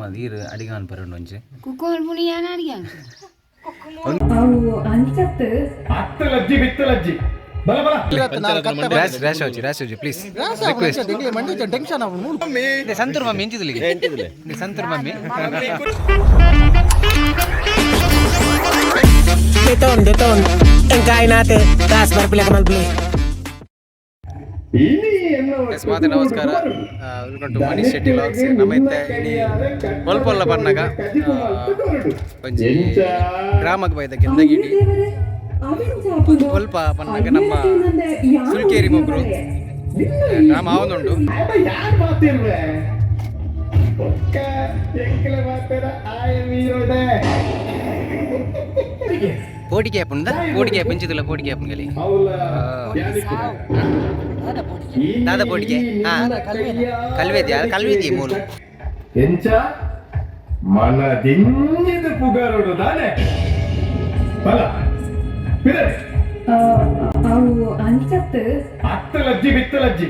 ಮದೀರ್ ಅಡಿಗಾನ್ Parrado ಒಂಚೆ ಕುಕ್ಕುಮಲ್ ಪುಣಿ ಯಾನ ಅಡಿಗೆ ಅವು ಅಂಚತ್ತು ಅತ್ತಲಜ್ಜಿ ಬಿತ್ತಲಜ್ಜಿ ಬಲ ಬಲ rash rash ಅವಚಿ rash ಅವಚಿ please request ಇದೆ ಸಂತೂರ್ ಮಮ್ಮಿ ಎಂಚಿದಲಿಗೆ ಇದೆ Santoor mummy Dito, dito. Ang kain natin. Tapos marpila ka malpili. ಮಾತೆ ನಮಸ್ಕಾರ. Welcome to Mani Shetty logs ನಮ್ಮೈತೆ ಇಡೀ ಒಲ್ಪೊಲ್ಲ ಬನ್ನಗ ಒಂಜಿ ಗ್ರಾಮಕ್ಕೆ ಬೈದ ಗೆಂದಗಿಡಿ ಒಲ್ಪ ಪನ್ನಗ ನಮ್ಮ ಸುಲ್ಕೇರಿ ಮೊಗ್ರು. ಗ್ರಾಮ ಆವೊಂದುಂಡು ಯಾರು ಮಾತಿಲ್ವೇ? ಒಕ್ಕ ಎಂಕಲ ಮಾತಾಡ ಆಯ ಮೀರೋದೆ ಕೋಟಿ ದಾದ ಕೋಟಿಗೆ ಹಾ. ಕಲ್ವೇದ್ಯಾ? ಕಲ್ವೇದಿ ಮೂಲು ಎಂಚ ಮನದಿಂಜಿದ ಪುಗಾರೋಡು ತಾನೆ ಬಲ. ಅವು ಅಂಚತ್ತು ಅತ್ತಲಜ್ಜಿ ಬಿತ್ತಲಜ್ಜಿ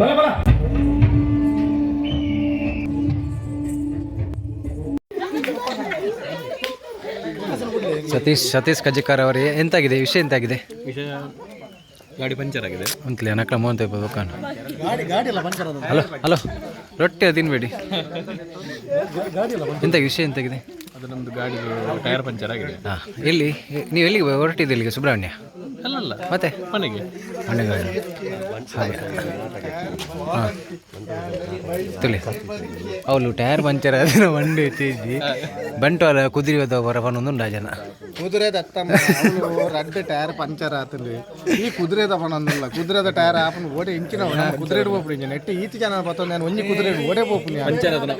ಬಲ ಬಲ. ಸತೀಶ್ ಸತೀಶ್ ಕಜಿಕಾರ್ ಅವರಿಗೆ ಎಂತಾಗಿದೆ? ವಿಷಯ ಎಂತಾಗಿದೆ? ಗಾಡಿ ಪಂಚರ್ ಆಗಿದೆ. ಅಂತಲೇ ನಕ್ಲ ಮೋಹನ್ ತೈಪ ದುಕಾನ್ ಹಲೋ ಹಲೋ ರೊಟ್ಟಿ ಅದು ತಿನ್ಬೇಡಿ. ಎಂತ ವಿಷಯ ಎಂತಾಗಿದೆ? ಅದು ನಮ್ದು ಗಾಡಿ ಟೈರ್ ಪಂಚರ್ ಆಗಿದೆ. ಹಾಂ ಎಲ್ಲಿ ನೀವು ಎಲ್ಲಿಗೆ ಹೊರಟಿದ್ದೆ ಇಲ್ಲಿಗೆ ಸುಬ್ರಹ್ಮಣ್ಯ? ಅಲ್ಲ ಮತ್ತೆ? ಮನೆಗೆ. ಹಾಂ ತುಳಿ ಅವಳು ಟೈರ್ ಪಂಚರ್ ಆದ್ರೆ ಬಂಡಿ ಚೇಜಿ ಅಲ್ಲ ಕುದುರೆ ಹೋದವರ ಪನ್ನೊಂದು ಜನ ಕುದುರೆದ ರಡ್ಡು ಟೈರ್ ಪಂಚರ್ ಆತಲ್ಲಿ ಈ ಕುದುರೆದ ಪನೊಂದಿಲ್ಲ ಕುದುರೆದ ಟೈರ್ ಆಪನ್ ಓಡೆ ಇಂಚಿನ ಕುದುರೆ ಬೋಪು ಇಂಜ ನೆಟ್ಟಿ ಈತಿ ಜನ ಬತ್ತೊಂದು ನಾನು ಒಂಜಿ ಕುದುರೆ ಓಡೆ ಬೋಪು ಅದನ್ನ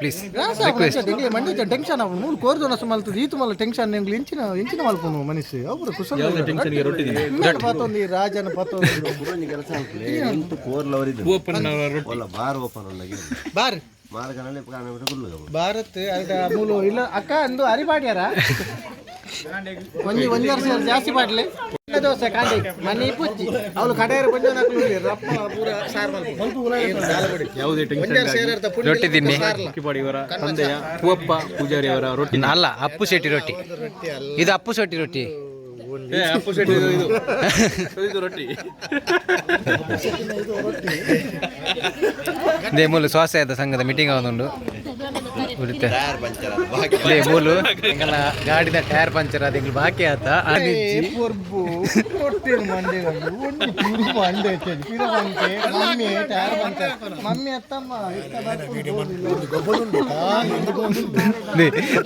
ಪ್ಲೀಸ್ ರಿಕ್ವೆಸ್ಟ್ ಮಂಡಿ ಟೆನ್ಷನ್ ಅವನು ಮೂರು ಕೋರ್ ಜನ ಮಲ್ತದ ಈತು ಮಲ್ಲ ಟೆನ್ಷನ್ ನಿಮ್ಗೆ ಇಂಚಿನ ಇಂಚಿನ ಮಲ್ಪನು ಮನಸ್ಸು. ಒಬ್ರು ಕುಸಲ ಕೋರ್ ಲವರ್ ಬತ್ತೊಂದು ಓಪನ್ ರೊಟ್ಟಿ. ಬಾರ್ ಭಾರತ್ ಅದ ಮೂಲು ಇಲ್ಲ ಅಕ್ಕ ಅಂದು ಅರಿಬಾಡ್ಯಾರ ಒಂಜಿ ಒಂಜಾರು ವರ್ಷ ಜಾಸ್ತಿ ಬಾಡ್ಲೆ? ದೋಸೆ ಕಾಂಡಿ ಮನಿ ಪುಚ್ಚಿ ಅವಳು ಕಡೆಯರು ರಪ್ಪ ಪೂರ ಸಾರ್ ರೊಟ್ಟಿ ತಿನ್ನಿ. ತಂದೆಯ ಪೂಜಾರಿ ಅವರ ರೊಟ್ಟಿ. ಅಲ್ಲ ಅಪ್ಪು ಶೆಟ್ಟಿ ರೊಟ್ಟಿ. ಇದು ಅಪ್ಪು ಶೆಟ್ಟಿ ರೊಟ್ಟಿ. ಇದು ಇದು. ಇದು ರೊಟ್ಟಿ. ಇದೇ ಮೂಲು ಸ್ವಸಹಾಯತ ಸಂಘದ ಮೀಟಿಂಗ್ ಆವೊಂದುಂಡು ಉಳಿತೆ ಇದೇ ಮೂಲು ಎಂಕಲ್ನ ಗಾಡಿದ ಟೈರ್ ಪಂಚರ್ ಆದ ಎಂಗ್ಲು ಬಾಕಿ ಆತ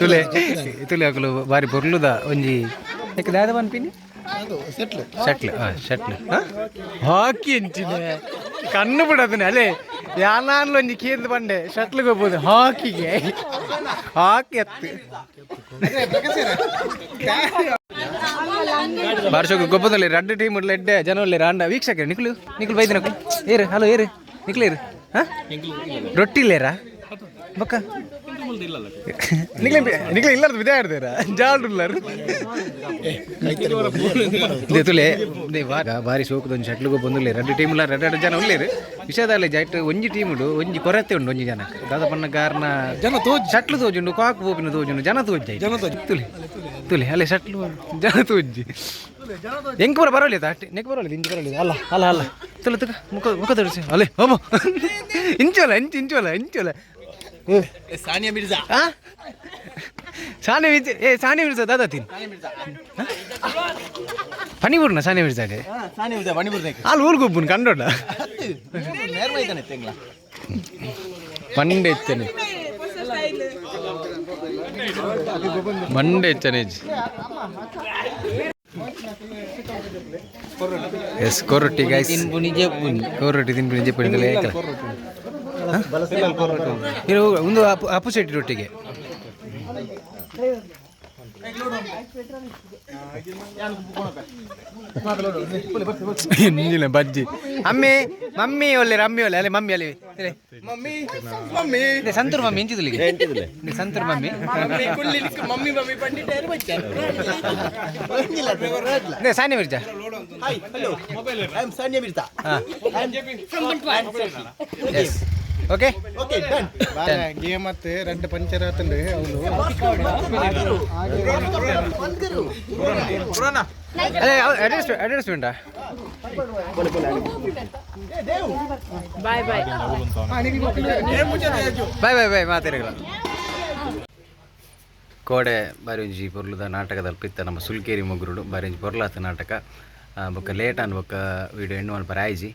ತುಲೆ ತುಲೆ ಅಕುಲು ಬಾರಿ ಬೊರ್ಲುದ ಒಂಜಿ ಸೆಟ್ಲ್ ಶಟ್ಲ್ ಹಾ ಶಟ್ಲ್ ಹಾಕಿ ಎಂಚಿನ ಕಣ್ಣು ಬಿಡೋದನ್ನ ಅಲ್ಲೇ ಯಾನಾನ್ಲು ಒಂಜಿ ಕೇಂದ್ರ ಬಂಡೆ ಶಟ್ಲ್ಗೆ ಹೋಗ್ಬೋದು ಹಾಕಿಗೆ. ಹಾಕಿ ಎತ್ತು ಬಾರ್ಶೋಗ ಗೊಬ್ಬದಲ್ಲಿ ಎರಡು ಟೀಮ್ ಎಡ್ಡೆ ಜನ ಒಳ್ಳೆ ರಾಂಡ. ವೀಕ್ಷಕ ನಿಕ್ಲು ನಿಕ್ಲು ಬೈದಿನ ಏರು ಹಲೋ ಏರು ನಿಕ್ಲು ಏರು ಹಾ? ರೊಟ್ಟಿ ಇಲ್ಲೇರಾ? ಬಕ್ಕ. ನಿಕ್ಲೆ ನಿಕ್ಲೆ ಇಲ್ಲಾರ್ದು ವಿಧ ಆಡ್ದೇರಾ ಜಾಲ್ರು ಇಲ್ಲಾರು ಇದೆ ತುಲೆ ಬಾರಿ ಶೋಕದೊಂದು ಶಟ್ಲಿಗೆ ಬಂದುಲ್ಲೆ ಎರಡು ಟೀಮ್ ಇಲ್ಲ ಎರಡು ಎರಡು ಜನ ಉಳ್ಳೇರು. ವಿಷಯದಲ್ಲಿ ಜೈಟ್ ಒಂಜಿ ಟೀಮ್ ಉಂಡು ಒಂಜಿ ಕೊರತೆ ಉಂಡು ಒಂಜಿ ಜನ ದಾದಪನ್ನ ಕಾರಣ ಜನ ತೋಜ್ ಶಟ್ಲು ತೋಜುಂಡು ಕಾಕು ಬೋಪಿನ ತೋಜುಂಡು ಜನ ತೋಜ್ ಜನ ತೋಜ್ ತುಲೆ ತುಲೆ ಅಲ್ಲೇ ಶಟ್ಲು ಜನ ತೋಜ್ಜಿ. ಹೆಂಗ್ ಬರ ಬರೋಲ್ಲ ಅಟ್ಟಿ ನೆಕ್ ಬರೋಲ್ಲ ಇಂಚು ಬರೋಲ್ಲ ಅಲ್ಲ ಅಲ್ಲ ಅಲ್ಲ. ತುಲೆ ತುಕ ಮುಖ ಮುಖ ತೋರಿಸಿ. ಅಲ್ಲೇ ಹೋಬೋ ಇಂಚು ಅಲ್ಲ ಇಂಚು ಇಂಚೋಲ ಇಂಚೋಲ ಸಾನಿಯಾ ಮಿರ್ಜಾ ಸಾನಿಯಾ ಸಾನೆ ಮಿರ್ಜಾ ಏ ಸಾನಿಯಾ ಮಿರ್ಜಾ ದಾದಾ ತಿನ್ ಪನಿಪೂರ್ಣ ಸಾನಿಯಾ ಮಿರ್ಜಾಗೆ ಸಾನಿ ಸಾನಿಯಾ ಮಣಿ ಬರ್ದೆ ಅಲ್ಲಿ ಊರ್ಗೊಬ್ಬನ್ ಕಂಡೋಡ ನೇರ ಮೈದಾನೆ ತೆಂಗ್ಲ ಮಂಡೆ ಎಚ್ಚನೆ ಮಂಡೆ ಎಚ್ಚನೆ ಎಸ್ ಕೊರೊಟ್ಟಿ ಗೈಸ್ ಕೊರೊಟ್ಟಿ ತಿನ್ಪು ನಿಜ ಪಡಿದಲೇ ಇದು ಒಂದು ಅಪ್ಪು ಅಪ್ಪು ಶೆಟ್ಟಿ ರೊಟ್ಟಿಗೆ ಬಜ್ಜಿ. ಅಮ್ಮಿ ಮಮ್ಮಿ ಒಳ್ಳೆ ರಮ್ಮಿ ಒಳ್ಳೆ ಅಲ್ಲಿ ಮಮ್ಮಿ ಅಲ್ಲಿ. Mummy mummy. ಸಂತೂರ್ ಮಮ್ಮಿ ಎಂಚಿದಲಿಗೆ ಸಂತೂರ್ ಮಮ್ಮಿ. ಮಮ್ಮಿ ಮಮ್ಮಿ ಪಂಡಿತ ಇದೆ ಸಾನಿ ಮಿರ್ಜಾ ಐ ಆಮ್ ಸಾನಿಯಾ ಮಿರ್ಜಾ. ಹಾ. ಐ ಆಮ್ ಓಕೆ ಗೇಮ್ ಮತ್ತೆ ರೆಡ್ ಪಂಚರ್ ಆತಂದ್ರೆ ಅವನು ಅದೇ ಅಡ್ರೆಸ್ ಅಡ್ರೆಸ್ಮೆಂಟಾ ಬಾಯ್ ಬಾಯ್ ಬಾಯ್ ಮಾತಾಡಿಲ್ಲ ಕೋಡೆ ಬಾರಿಂಜಿ ಪೊರ್ಲುದ ನಾಟಕದಲ್ಲಿ ಪಿತ್ತ ನಮ್ಮ ಸುಲ್ಕೇರಿ ಮೊಗ್ರುಡು ಬಾರಿಂಜಿ ಪೊರ್ಲಾತ ನಾಟಕ. ಬೊಕ್ಕ ಲೇಟ್ ಅನ್ ಬೊಕ್ಕ ವಿಡಿಯೋ ಎಣ್ಣು ಅಲ್ಪ ರಾಯ್ಜಿ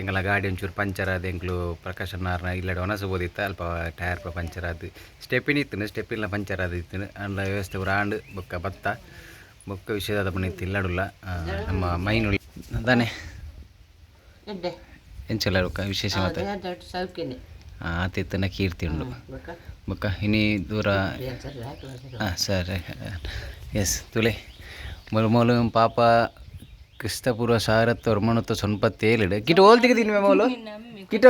ಎಂಗಲ ಗಾಡಿ ಒಂಚೂರು ಪಂಚರ್ ಆದ ಎಂಕ್ಲು ಪ್ರಕಾಶ್ ಇಲ್ಲ ಇಲ್ಲಡೆ ಓದಿತ್ತು ಅಲ್ಪ ಟೈರ್ ಪ ಪಂಚರ್ ಆದ್. ಸ್ಟೆಪ್ಪಿನ ಇತ್ತು ಸ್ಟೆಪ್ಪಿನ ಪಂಚರ್ ಆದ ಇತ್ತು ಅಲ್ಲ ವ್ಯವಸ್ಥೆ ರಾಂಡ್ ಬೊಕ್ಕ ಭತ್ತ ಬೊಕ್ಕ ವಿಷಯದ ಪಣಿತ್ತು ಇಲ್ಲಡುಲ್ಲ. ನಮ್ಮ ಮೈನುಳ್ಳಿ ಅದಾನೆ ಎಂಚಲ್ಲ ಬುಕ್ಕ ವಿಶೇಷ ಮತ್ತೆ? ಆತಿತ್ತು ಆತಿತ್ತನ ಕೀರ್ತಿ ಉಂಡು. ಬೊಕ್ಕ. ಇನಿ ದೂರ ಹಾಂ ಸರಿ ಎಸ್ ತುಲೆ. ಮೊಲು ಮೊಲು ಪಾಪ ಕ್ರಿಸ್ತಪೂರ್ವ ಸಾವಿರತ್ತು ಒಂಬೈನೂರ ತೊಂಬತ್ತೇಳಿಡು ಕಿಟ ಓಲ್ ತೆಗೆದೀನಿ ಮ್ಯಾಮ್ ಅವಳು ಕಿಟ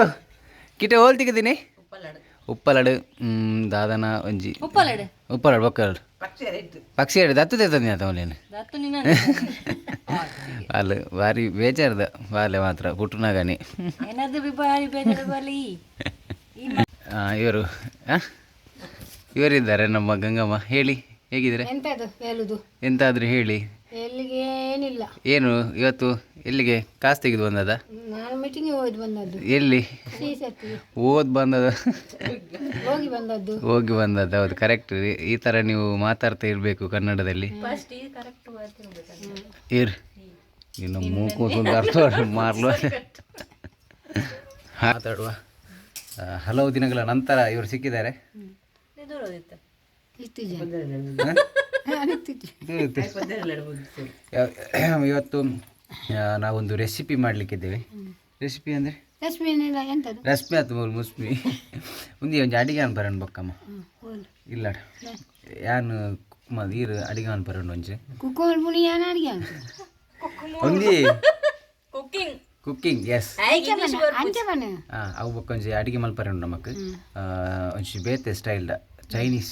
ಕಿಟ ಓಲ್ ತೆಗಿದೀನಿ ಉಪ್ಪಲಡು. ದಾದನ ಒಂಜಿ. ಉಪ್ಪಲಡು. ಉಪ್ಪಲಡು ಪಕ್ಷಿ ಹೇಳಿ ದತ್ತು ತೆತ್ತಂದಿ ಆತ ಅವನೇನು ಅಲ್ಲಿ. ಭಾರಿ ಬೇಜಾರದ ಬಾಲೆ ಮಾತ್ರ ಪುಟ್ಟನಾಗನಿ ಇವರು ಇವರಿದ್ದಾರೆ ನಮ್ಮ ಗಂಗಮ್ಮ ಹೇಳಿ ಹೇಗಿದ್ರೆ ಎಂತಾದ್ರು ಹೇಳಿ. ಎಲ್ಲಿಗೆ ಏನಿಲ್ಲ. ಏನು ಇವತ್ತು ಎಲ್ಲಿಗೆ ಕಾಸು ತೆಗೆದು ಬಂದದ? ನಾನು ಮೀಟಿಂಗ್ ಹೋಗಿ ಬಂದದ್ದು. ಎಲ್ಲಿ? ಓದ್ ಬಂದದ? ಹೋಗಿ ಬಂದದ್ದು. ಹೋಗಿ ಬಂದದ್ದು ಹೌದು ಕರೆಕ್ಟ್ ಈ ಥರ ನೀವು ಮಾತಾಡ್ತಾ ಇರಬೇಕು ಕನ್ನಡದಲ್ಲಿ. ಇರ್. ಇನ್ನು ಮೂಕು ಸುಂದರ ಅರ್ಥ ಮಾರ್ಲು. ಮಾತಾಡುವ. ಹಲವು ದಿನಗಳ ನಂತರ ಇವರು ಸಿಕ್ಕಿದ್ದಾರೆ. ಇಷ್ಟು ಜನ ಇರುತ್ತೆ. ಯಾವ- ಇವತ್ತು ಆ, ನಾವೊಂದು ರೆಸಿಪಿ ಮಾಡಲಿಕ್ಕಿದ್ದೇವೆ ರೆಸಿಪಿ ಅಂದರೆ ಲಕ್ಷ್ಮಿ ಏನಿಲ್ಲ ಎಂತದು ರಶ್ಮಿ ಆತು ಮೂಲು ಮುಸ್ಮಿ ಉಂದಿ ಒಂಜಿ ಅಡಿಗೆ ಅನ್ ಬರೋಣ ಬಕ್ಕಮ್ಮ ಇಲ್ಲ ಯಾನು ಮ ಈರು ಅಡಿಗೆ ಅನ್ ಬರೋಣ ಒಂಜಿ ಕುಕ್ಕರ್ ಪುಣಿ ಯಾನ ಅಡಿಗೆ ಒಂದಿ ಕುಕ್ಕಿಂಗ್ ಎಸ್ ಅಂಚೆ ಬಣ್ಣ ಹಾಂ ಅವು ಬೊಕ್ಕ ಒಂಜಿ ಅಡಿಗೆ ಮಲ್ಪರೆ ಉಂಡು ನಮಕ್ ಒಂಜಿ ಬೇತೆ ಸ್ಟೈಲ್ದ ಚೈನೀಸ್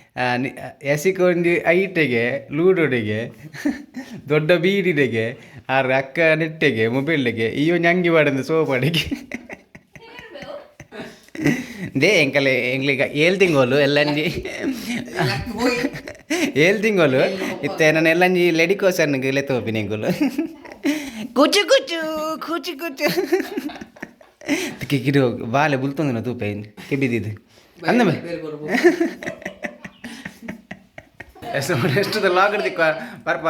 ಎಸಿಕೊಂಡಿ ಐಟೆಗೆ ಲೂಡೋಡೆಗೆ ದೊಡ್ಡ ಬೀಡಿಡೆಗೆ ಆರ್ ಅಕ್ಕ ನೆಟ್ಟೆಗೆ ಮೊಬೈಲ್ಗೆ ಅಯ್ಯೋ ನಂಗಿ ಮಾಡಿದ ಬಾಡಂದು ಸೋಪಾಡಿಗೆ ದೇ ಎಂಕಲೆ ಎಂಗ್ಲಿಗ ಏಳು ತಿಂಗೋಲು ಎಲ್ಲಂಜಿ ಏಳು ತಿಂಗಳು ಇತ್ತೆ ನಾನು ಎಲ್ಲಂಜಿ ಲೆಡಿಕೋಸನ್ಗೆ ಲೆತ್ತ ಹೋಪಿನಿ ಎಂಗುಲು ಕುಚು ಕುಚು ಕುಚು ಕುಚು. ಕಿಕ್ಕಿಡು ಬಾಲೆ ಬುಲ್ತೊಂದಿನ ತೂಪೆ ಕೆಬಿದಿದ್ದು ಅಂದ ಎಷ್ಟು ಎಷ್ಟು ಲಾಗಡ್ದಿಕ್ಕ ಬರ್ಪ